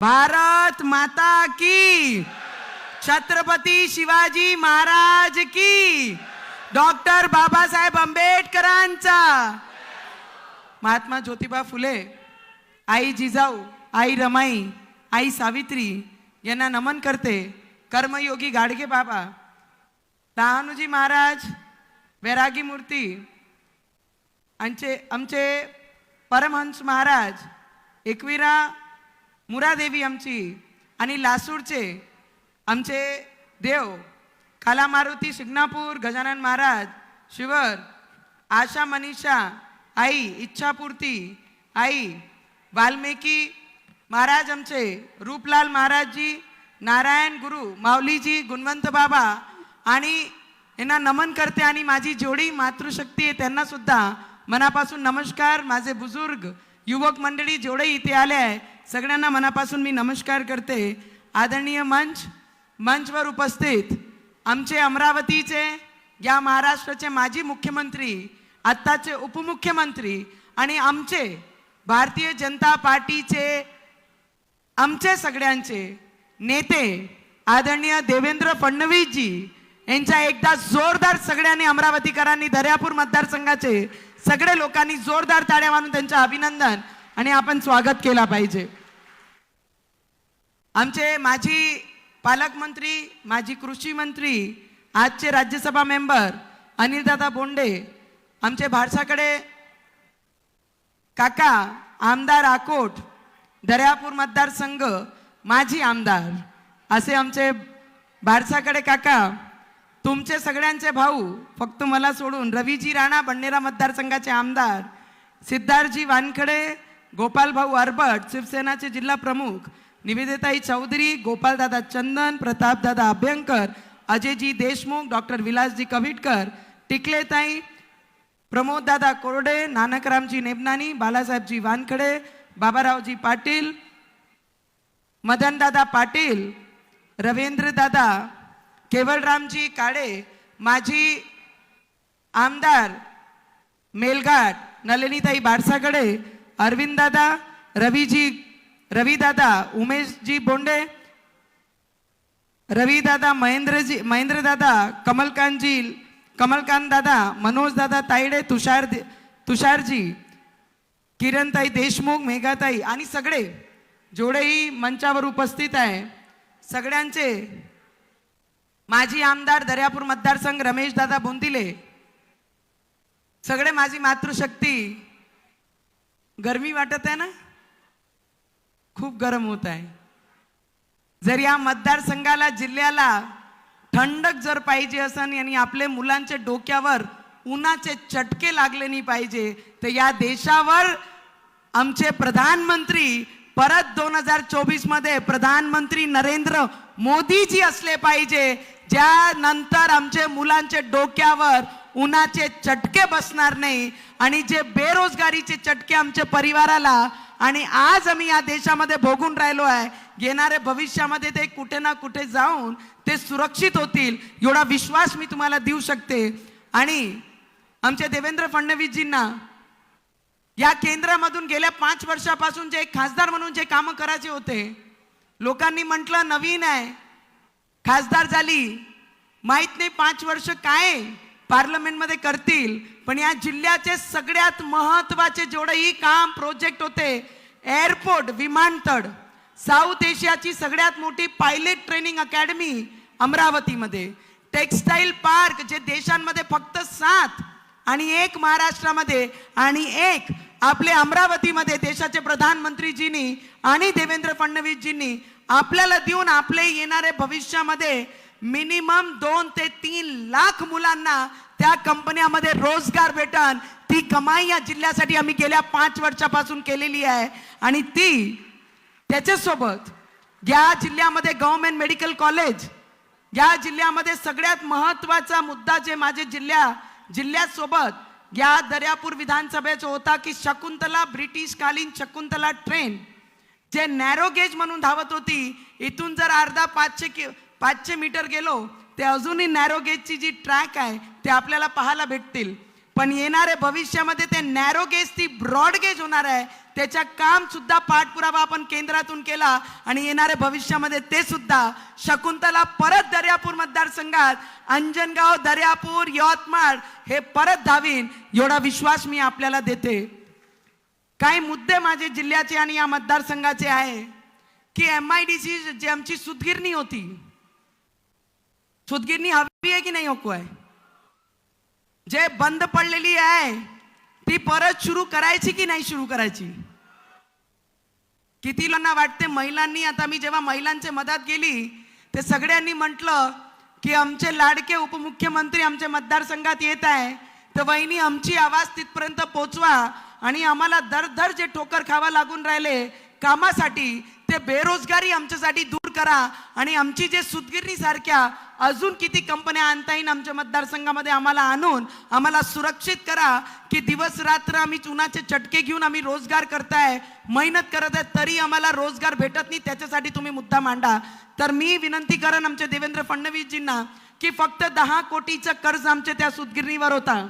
भारत माता की। छत्रपती शिवाजी महाराज की। डॉक्टर बाबासाहेब आंबेडकरांचा। महात्मा ज्योतिबा फुले आई जिजाऊ आई रमाई आई सावित्री यांना नमन करते कर्मयोगी गाडगे बाबा डहाणूजी महाराज वैरागी मूर्ती आमचे आमचे परमहंस महाराज एकविरा मुरादेवी आमची आणि लासूरचे आमचे देव काला मारुती शिंगणापूर गजानन महाराज शिवर आशा मनीषा आई इच्छापूर्ती आई वाल्मिकी महाराज आमचे रूपलाल महाराजजी नारायण गुरु माऊलीजी गुणवंत बाबा आणि यांना नमन करते आणि माझी जेवढी मातृशक्ती आहे त्यांना सुद्धा मनापासून नमस्कार. माझे बुजुर्ग युवक मंडळी जेवढे इथे आले आहे सगळ्यांना मनापासून मी नमस्कार करते. आदरणीय मंच मंचवर उपस्थित आमचे अमरावतीचे या महाराष्ट्राचे माजी मुख्यमंत्री आत्ताचे उपमुख्यमंत्री आणि आमचे भारतीय जनता पार्टीचे आमचे सगळ्यांचे नेते आदरणीय देवेंद्र फडणवीसजी यांच्या एकदा जोरदार सगळ्यांनी अमरावतीकरांनी दर्यापूर मतदारसंघाचे सगळे लोकांनी जोरदार ताड्या मारून त्यांचं अभिनंदन आणि आपण स्वागत केला पाहिजे. आमचे माजी पालकमंत्री माजी कृषी मंत्री आजचे राज्यसभा मेंबर अनिलदादा बोंडे आमचे भारसाकडे काका आमदार आकोट दर्यापूर मतदारसंघ माजी आमदार असे आमचे भारसाकडे काका तुमचे सगळ्यांचे भाऊ फक्त मला सोडून रवीजी राणा बंडेरा मतदारसंघाचे आमदार सिद्धार्थजी वानखडे गोपाल भाऊ अरबट शिवसेनाचे जिल्हा प्रमुख निवेदिताई चौधरी गोपालदादा चंदन प्रतापदादा अभ्यंकर अजयजी देशमुख डॉक्टर विलासजी कविटकर टिकलेताई प्रमोददादा कोरडे नानकरामजी नेबनानी बालासाहेबजी वानखडे बाबारावजी पाटील मदनदादा पाटील रवींद्रदादा केवळरामजी काळे माजी आमदार मेलघाट नलिनीताई बारसागडे अरविंददादा रवीजी रवीदादा उमेशजी बोंडे रवीदादा महेंद्रजी महेंद्रदादा कमलकांतजी कमलकांत दादा मनोज दादा तायडे तुषार तुषारजी किरणताई देशमुख मेघाताई आणि सगळे जोडेही मंचावर उपस्थित आहे सगळ्यांचे माजी आमदार दर्यापूर मतदारसंघ रमेश दादा बोंदिले सगळे माझी मातृशक्ती गरमी वाटत आहे ना? खूप गरम होत आहे. जर या मतदारसंघाला जिल्ह्याला थंडक जर पाहिजे असन आणि आपले मुलांच्या डोक्यावर उन्हाचे चटके लागले नाही पाहिजे तर या देशावर आमचे प्रधानमंत्री परत दोन हजार चोवीसमध्ये प्रधानमंत्री नरेंद्र मोदीजी असले पाहिजे ज्या नंतर आमचे मुलांचे डोक्यावर उन्हाचे चटके बसणार नाही आणि जे बेरोजगारीचे चटके आमच्या परिवाराला आणि आज आम्ही या देशामध्ये भोगून राहिलो आहे. येणाऱ्या भविष्यामध्ये ते कुठे ना कुठे जाऊन ते सुरक्षित होतील एवढा विश्वास मी तुम्हाला देऊ शकते. आणि आमच्या देवेंद्र फडणवीसजींना या केंद्रामधून गेल्या पाच वर्षापासून जे खासदार म्हणून जे कामं करायचे होते लोकांनी म्हटलं नवीन आहे. खासदार झाली. माहीत नाही पाच वर्ष काय पार्लमेंटमध्ये करतील. पण या जिल्ह्याचे सगळ्यात महत्त्वाचे जेवढेही काम प्रोजेक्ट होते एअरपोर्ट विमानतळ साऊथ एशियाची सगळ्यात मोठी पायलट ट्रेनिंग अकॅडमी अमरावतीमध्ये. टेक्सटाईल पार्क जे देशांमध्ये फक्त सात आणि एक महाराष्ट्रामध्ये आणि एक आपले अमरावतीमध्ये देशाचे प्रधानमंत्रीजींनी आणि देवेंद्र फडणवीसजींनी आपल्याला देऊन आपले येणारे भविष्यामध्ये मिनिमम दोन ते तीन लाख मुलांना त्या कंपन्यामध्ये रोजगार भेटन. ती कमाई या जिल्ह्यासाठी आम्ही गेल्या पाच वर्षापासून केलेली आहे. आणि ती त्याच्यासोबत या जिल्ह्यामध्ये गव्हर्नमेंट मेडिकल कॉलेज या जिल्ह्यामध्ये सगळ्यात महत्त्वाचा मुद्दा जे माझे जिल्ह्या जिल्ह्यासोबत या दर्यापूर विधानसभेचा होता की शकुंतला ब्रिटिशकालीन शकुंतला ट्रेन जे नॅरो गेज म्हणून धावत होती इथून जर अर्धा पाचशे कि पाचशे मीटर गेलो ते अजूनही नॅरो गेजची जी ट्रॅक आहे ते आपल्याला पाहायला भेटतील. पण येणारे भविष्यामध्ये ते नॅरो गेज ती ब्रॉड गेज होणार आहे. त्याच्या काम सुद्धा पाठपुरावा आपण केंद्रातून केला आणि येणारे भविष्यामध्ये ते सुद्धा शकुंतला परत दर्यापूर मतदारसंघात अंजनगाव दर्यापूर यवतमाळ हे परत धावीन एवढा विश्वास मी आपल्याला देते. काही मुद्दे माझे जिल्ह्याचे आणि या मतदारसंघाचे आहे. की एम आय डी सी जी आमची सुतगिरणी होती. सुतगिरणी हवी आहे की नाही हो नको आहे जे बंद पडलेली आहे ती परत सुरू करायची की नाही सुरू करायची? किती लोकांना वाटते महिलांनी आता मी जेव्हा महिलांच्या मदत गेली ते सगळ्यांनी म्हटलं की आमचे लाडके उपमुख्यमंत्री आमच्या मतदारसंघात येत आहे तर वहिनी आमची आवाज तिथपर्यंत पोचवा आणि आम्हाला दर दर जे ठोकर खावा लागून राहिले कामासाठी ते बेरोजगारी आमच्यासाठी करा आणि आमची जे सुतगिरणीसारख्या अजून किती कंपन्या आणता येईल आमच्या मतदारसंघामध्ये आम्हाला आणून आम्हाला सुरक्षित करा की दिवस रात्र आम्ही चुनाचे चटके घेऊन आम्ही रोजगार करताय मेहनत करत आहे तरी आम्हाला रोजगार भेटत नाही त्याच्यासाठी तुम्ही मुद्दा मांडा. तर मी विनंती करेन आमच्या देवेंद्र फडणवीसजींना की फक्त दहा कोटीचं कर्ज आमच्या त्या सुतगिरणीवर होता.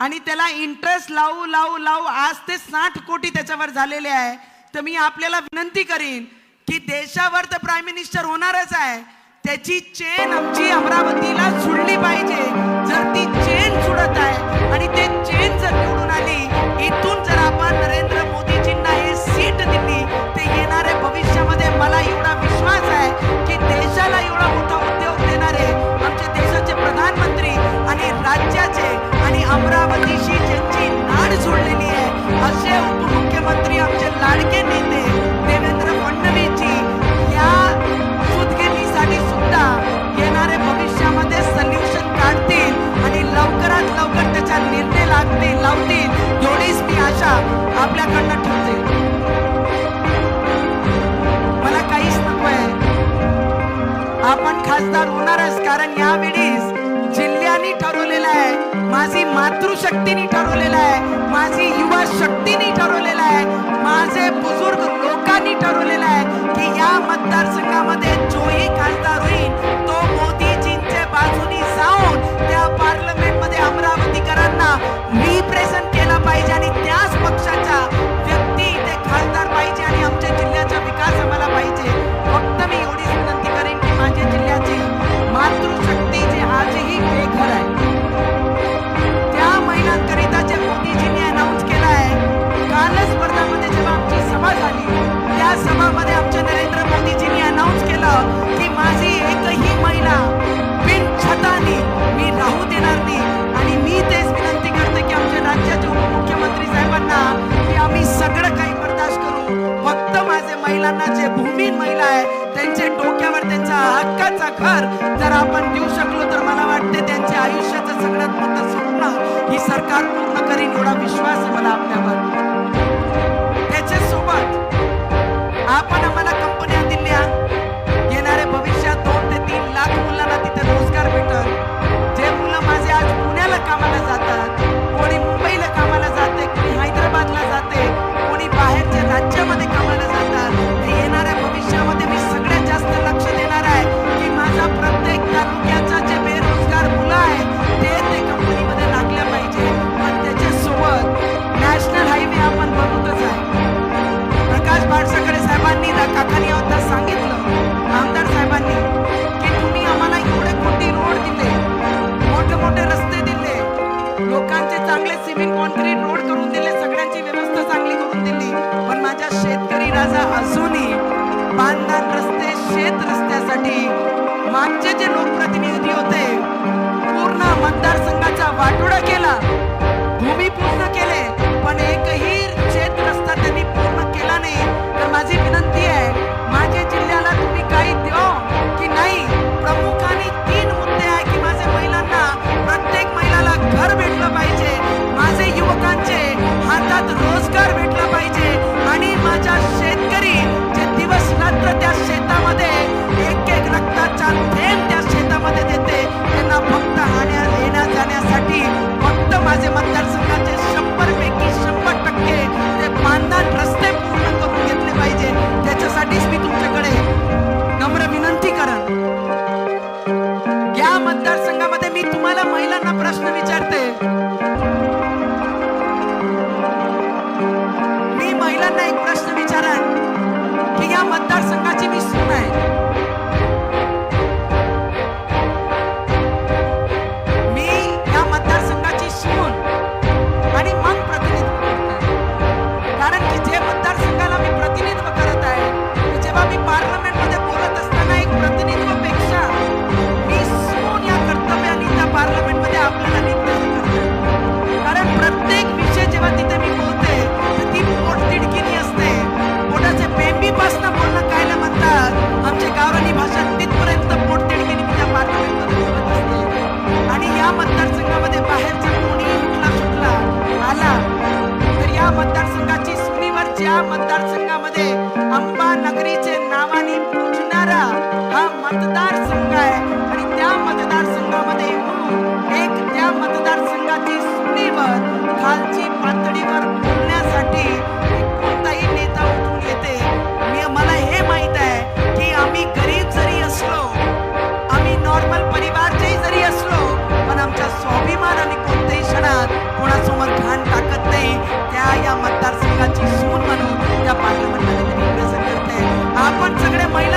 आणि त्याला इंटरेस्ट लावू लावू लावू आज ते साठ कोटी त्याच्यावर झालेले आहे. तर मी आपल्याला विनंती करीन की देशावर तर प्राईम मिनिस्टर होणारच आहे. त्याची चेन आमची अमरावतीला सुडली पाहिजे. जर ती चेन सुडत आहे आणि ते चेन जर निवडून आली इथून जर आपण नरेंद्र मोदीजींना हे सीट दिली ते येणाऱ्या भविष्यामध्ये मला एवढा विश्वास आहे की देशाला एवढा मोठा उद्योग देणारे आमच्या देशाचे प्रधानमंत्री आणि राज्याचे आणि अमरावतीशी ज्यांची नाड सोडलेली आहे असे उपमुख्यमंत्री आमचे लाडके घर जर आपण देऊ शकलो तर मला वाटते त्यांच्या आयुष्याचं सगळ्यात मोठं स्वप्न ही सरकार पूर्ण करीन एवढा विश्वास आहे मला आपल्यावर. असूनही अजूनही बांधण रस्ते शेत रस्त्यासाठी मागचे जे लोकप्रतिनिधी होते पूर्ण मतदारसंघाचा वाटोडा केला. भूमिपूर्ण केले पण एकही शेत रस्ता त्यांनी पूर्ण केला नाही. तर माझी विनंती आहे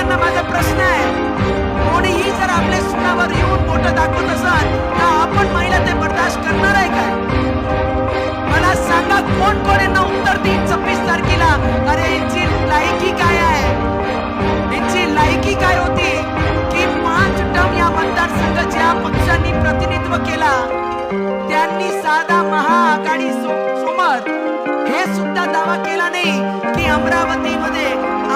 सगळ्या माझा प्रश्न आहे कोणीही जर आपल्या सुनावर येऊन मोठं दाखवत असाल तर आपण महिला ते बर्दाश्त करणार आहे काय? मला सांगा कोण कोण यांना उत्तर देईल छब्बीस तारखेला? अरे यांची लायकी काय आहे? यांची लायकी काय होती की पाच टर्म या मतदारसंघ ज्या पक्षांनी प्रतिनिधित्व केला? त्यांनी साधा महाआघाडी सो- सोबत हे सुद्धा दावा केला नाही की अमरावतीमध्ये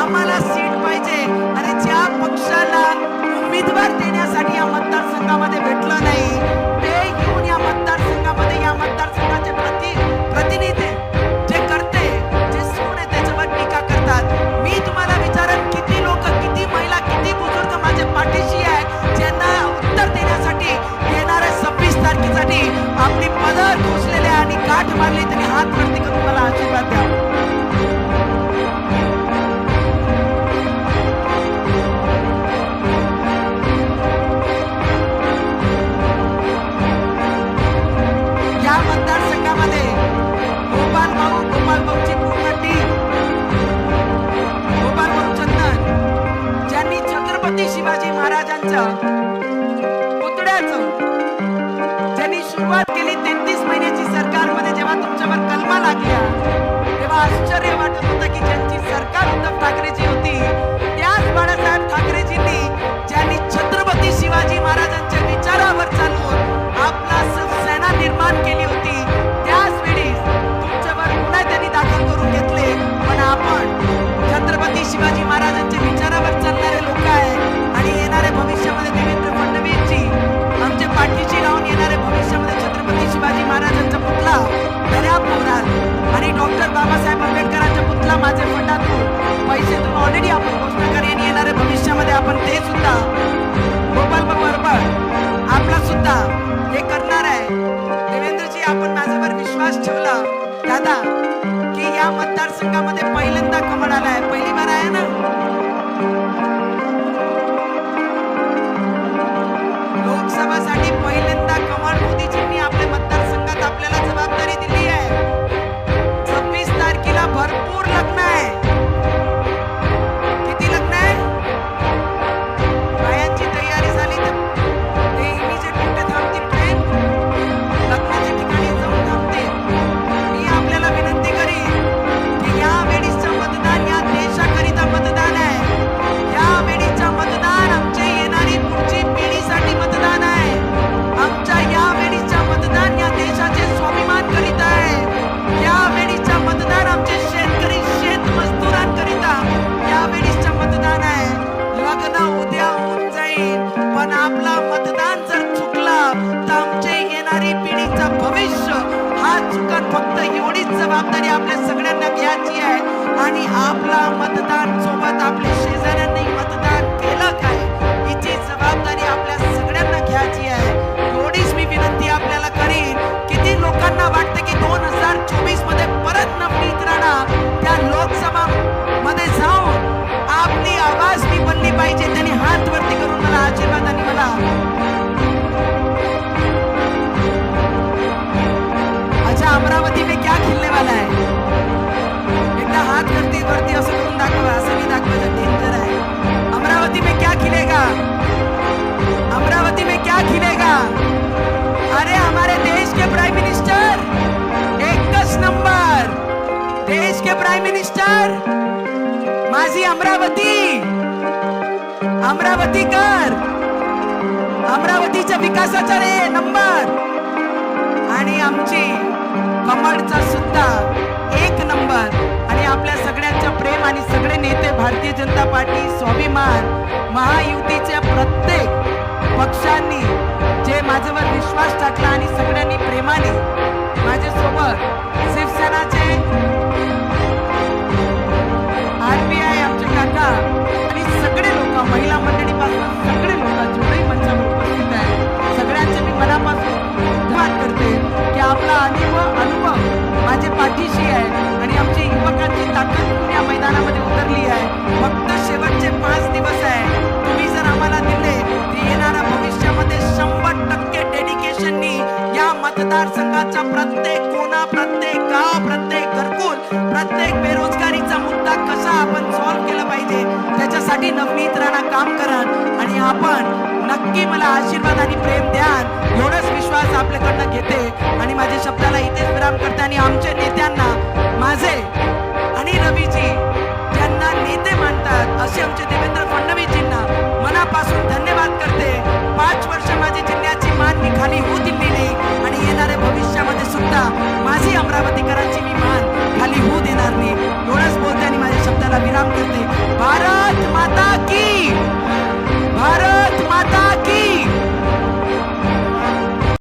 आम्हाला सीट पाहिजे. आणि ज्या पक्षाला उमेदवार देण्यासाठी या मतदारसंघामध्ये भेटलं नाही लागल्या. तेव्हा आश्चर्य वाटत होतं की ज्यांची सरकार उद्धव ठाकरेची फक्त एवढीच जबाबदारी आपल्या सगळ्यांना घ्यायची आहे. आणि आपला मतदान सोबत आपल्या शेजाऱ्यांनी मतदान केलं काय? हिची जबाबदारी आपल्या सगळ्यांना घ्यायची आहे. एवढीच मी विनंती आपल्याला करीन किती लोकांना वाटतं की दोन हजार चोवीसमध्ये परत नवनीत राणा त्या लोकसभा मध्ये जाऊन आपली आवाज मी बनली पाहिजे. त्यांनी हात वरती करून मला आशीर्वाद आणि मला अमरावती में क्या खिलने वाला है? एकदा हात वरती वरती असं करून दाखवा असं मी दाखवायचं डेंजर आहे अमरावती में क्या खिलेगा? अमरावती में क्या खिलेगा? अरे हमारे देश के प्राइम मिनिस्टर एकच नंबर। देश के प्राइम मिनिस्टर माझी अमरावती। अमरावती कर। अमरावतीच्या विकासाचा रे नंबर। आणि आमची कमळचा सुद्धा एक नंबर. आणि आपल्या सगळ्यांच्या प्रेम आणि सगळे नेते भारतीय जनता पार्टी स्वाभिमान महायुतीच्या प्रत्येक पक्षांनी जे माझ्यावर विश्वास टाकला आणि सगळ्यांनी प्रेमाने माझ्यासोबत शिवसेनाचे आरपीआय आमचे काका आणि सगळे लोक महिला मतदारसंघाच्या प्रत्येक कोणा प्रत्येक गाव प्रत्येक घरकुल प्रत्येक बेरोजगारीचा मुद्दा कसा आपण सॉल्व्ह केला पाहिजे? त्याच्यासाठी नवनीत राणा काम करत आणि आपण नक्की मला आशीर्वाद आणि प्रेम